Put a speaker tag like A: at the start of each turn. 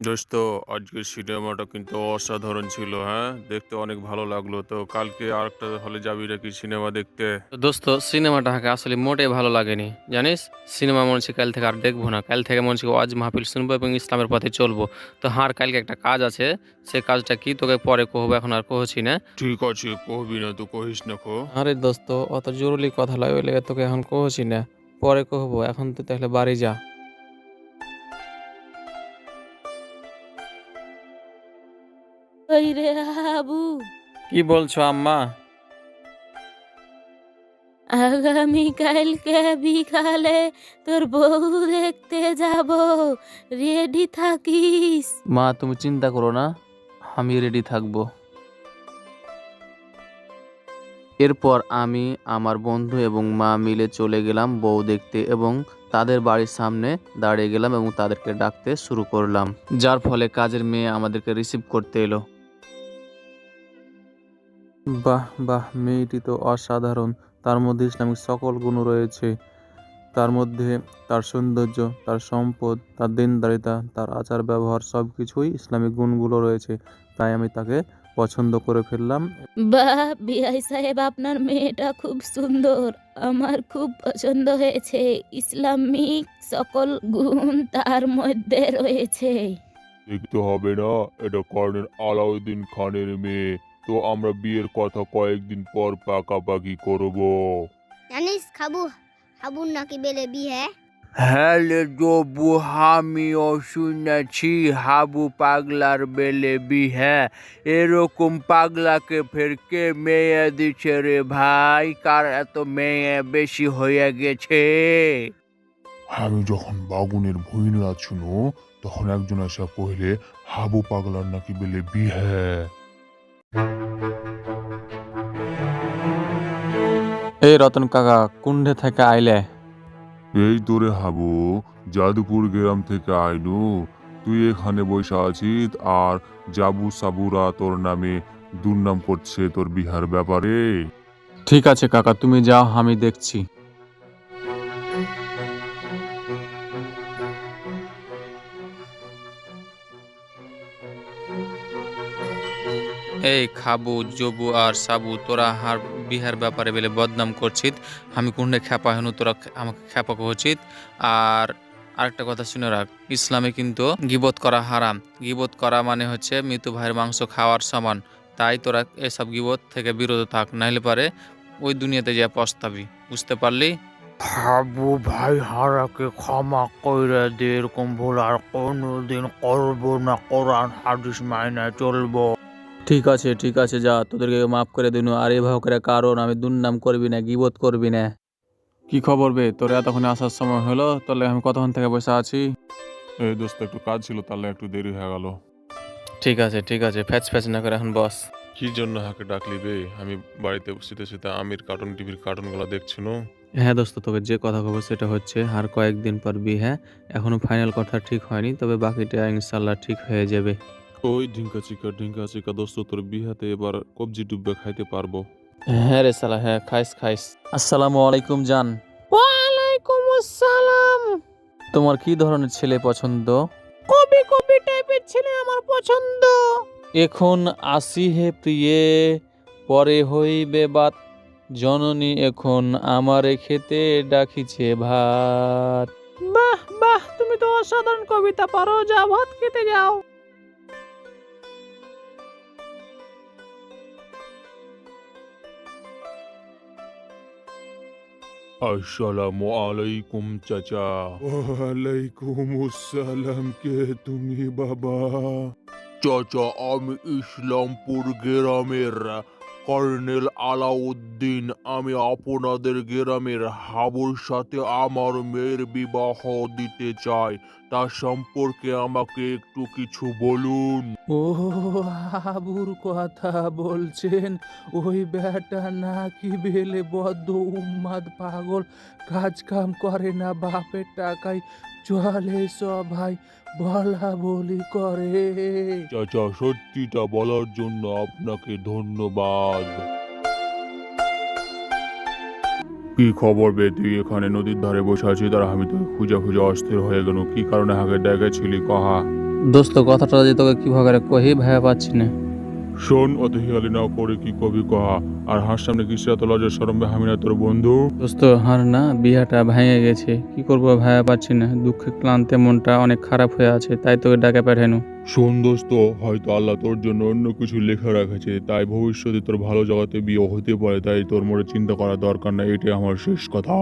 A: দোস্ত আজকের সিনেমাটা কিন্তু অসাধারণ ছিল হ্যাঁ? দেখতে অনেক ভালো লাগল তো কালকে আরেকটা হলে যাবি নাকি সিনেমা দেখতে?
B: তো দোস্ত সিনেমাটা হাকে আসলে মোটেই ভালো লাগেনি জানিস? সিনেমা মনে হচ্ছে কাল থেকে আর দেখব না কাল থেকে মনে হচ্ছে ওয়াজ মাহফিল শুনব এবং ইসলামের পথে চলবো। তো হার কালকে একটা কাজ আছে সে কাজটা কি তোকে পরে কহবো এখন আর কহছি না।
A: ঠিক আছে কহবি না তো কহিস না খো
B: আরে দোস্ত অত জরুরি কথা লেগে তোকে এখন কহছি না পরে কহবো এখন তো তাহলে বাড়ি যা।
C: ওই রে আবু।
B: কি বলছো আম্মা?
C: আগামী কালকে বিকালে তোর বউ দেখতে যাব। রেডি থাকিস।
B: মা তুমি চিন্তা করো না আমি রেডি থাকব। এরপর আমি আমার বন্ধু এবং মা মিলে চলে গেলাম বউ দেখতে এবং তাদের বাড়ির সামনে দাঁড়িয়ে গেলাম এবং তাদেরকে ডাকতে শুরু করলাম। যার ফলে কাজের মেয়ে আমাদেরকে রিসিভ করতে এলো। বাহ বাহ মেয়েটি তো অসাধারণ। তার মধ্যে ইসলামিক সকল গুণ রয়েছে। তার মধ্যে তার সৌন্দর্য তার সম্পদ তার দিনদারিতা তার আচার ব্যবহার সব কিছুই ইসলামিক গুণগুলো রয়েছে। তাই আমি তাকে পছন্দ করে ফেললাম।
C: বাহ বিআই সাহেব আপনার মেয়েটা খুব সুন্দর। আমার খুব পছন্দ হয়েছে। ইসলামিক সকল গুণ তার মধ্যে রয়েছে।
D: দেখতে হবে না এটা কর্নেল আলাউদ্দিন খানের মেয়ে। তো আমরা বিয়ের কথা কয়েকদিন পর পাকাপাকি করব।
E: জানিস খাবু হাবুর নাকি বেলে বিয়ে?
F: হ্যালে জবু আমিও শুনেছি হাবু পাগলার বেলে বিহে এরকম পাগলাকে ফের কে মেয়ে দিচ্ছে রে ভাই? কার এত মেয়ে বেশি হয়ে গেছে?
D: আমি যখন বাগুনের ভইনরা শুনো তখন একজন এসে কহিলে হাবু পাগলার নাকি বেলে বিহে
B: এই রতন কাকা কুণ্ডে থেকে আইলে।
D: এই তোরে হাবু যাদুপুর গ্রাম থেকে আইনু তুই এখানে বসে আছিস আর জাবু সাবুরা তোর নামে দুর্নাম করছে তোর বিহার ব্যাপারে।
B: ঠিক আছে কাকা তুমি যাও আমি দেখছি। এই খাবু, জবু আর সাবু, তোরা হার বিহার ব্যাপারে বেলে বদনাম করছিস আমি কুণ্ডে খ্যাপা হেনু তোরা আমাকে খ্যাপা করছিস আর আরেকটা কথা শুনে রাখ, ইসলামে কিন্তু গিবত করা হারাম। গিবত করা মানে হচ্ছে মৃত্যু ভাইয়ের মাংস খাওয়ার সমান। তাই তোরা এসব গিবত থেকে বিরত থাক নাহলে পারে ওই দুনিয়াতে যা পস্তাবি। বুঝতে পারলি?
F: হাবু ভাই হারাকে ক্ষমা কইরা দে, এরকম ভুল আর কোনোদিন করব না। কোরআন, হাদিস মাইনা চলবো।
B: ঠিক আছে ঠিক আছে যা তোদেরকে মাফ করে দিন আর এভাবে করে কারণ আমি দুর্নাম করবি না গিবত করবি না। কি খবর বে? তোর এতক্ষণ আসার সময় হলো তাহলে আমি কতক্ষণ থেকে বসে আছি?
A: এই দোস্ত একটু কাজ ছিল তাহলে একটু দেরি হয়ে গেল।
B: ঠিক আছে ঠিক আছে ফ্যাচ ফ্যাচ না করে এখন বস।
A: কি জন্য হাকে ডাকলি বে? আমি বাড়িতে বসিতে বসিতে আমির কার্টুন টিভির কার্টুনগুলো দেখছি নো?
B: হ্যাঁ দোস্ত তোকে যে কথা খবর সেটা হচ্ছে আর কয়েকদিন পর বিয়ে এখনও ফাইনাল কথা ঠিক হয়নি তবে বাকিটা ইনশাল্লাহ ঠিক হয়ে যাবে।
A: ওই ঢিঙ্কা চিকা ঢিঙ্কা চিকা দোস্ত তোর বিহাতে এবার কবজি ডুববে খাইতে পারব।
B: হ্যাঁ রে সালা হ্যাঁ খাইস খাইস। আসসালামু আলাইকুম জান।
F: ওয়ালাইকুম আসসালাম।
B: তোমার কি ধরনের ছেলে পছন্দ?
F: কবি কবি টাইপের ছেলে আমার পছন্দ।
B: এখন আসি হে প্রিয়ে পরে হইবে বাত। জননী এখন আমারে খেতে ডাকিছে ভাত।
F: বাহ বাহ তুমি তো অসাধারণ কবিতা পারো। যা ভাত খেতে যাও।
D: আসসালামু আলাইকুম চাচা। ওয়ালাইকুম আসসালাম কে তুমি বাবা? চাচা আমি ইসলামপুর গ্রামের কর্নেল আলাউদ্দিন, আমি আপনাদের গ্রামের হাবুর সাথে আমার মেয়ের বিবাহ দিতে চাই। তার সম্পর্কে আমাকে একটু কিছু বলুন।
F: ও হাবুর কথা বলছেন? ওই বেটা নাকি বেলে বদ্ধ উম্মাদ পাগল, কাজ কাম করে না, বাপের টাকায় চলে সবাই বলা বলি করে।
D: চাচা সত্যিটা বলার জন্য আপনাকে ধন্যবাদ। কি খবর বে? তুই এখানে নদীর ধারে বসে আছিস? তার আমি তো খুঁজে খুঁজে অস্থির হয়ে গেল কি কারণে আগে ডেকেছিলি কহা?
B: দোস্ত কথাটা যে তোকে কীভাবে কহি ভাইয়া পাচ্ছি না।
D: শোন অত হিয়ালি না পরে কি কবি কহা? আর হার সামনে কিসে এত লজ্জা সরম্বে হামিনা তোর বন্ধু?
B: দোস্ত হার না বিয়াটা ভেঙে গেছে। কি করব ভাইয়া পাচ্ছি না। দুঃখে ক্লান্তে মনটা অনেক খারাপ হয়ে আছে তাই তোকে ডাকে পাঠানো।
D: শোন দোস্ত হয়তো আল্লাহ তোর জন্য অন্য কিছু লেখা রাখেছে তাই ভবিষ্যতে তোর ভালো জগতে বিয়ে হতে পারে তাই তোর মনে চিন্তা করার দরকার নাই এটাই আমার শেষ কথা।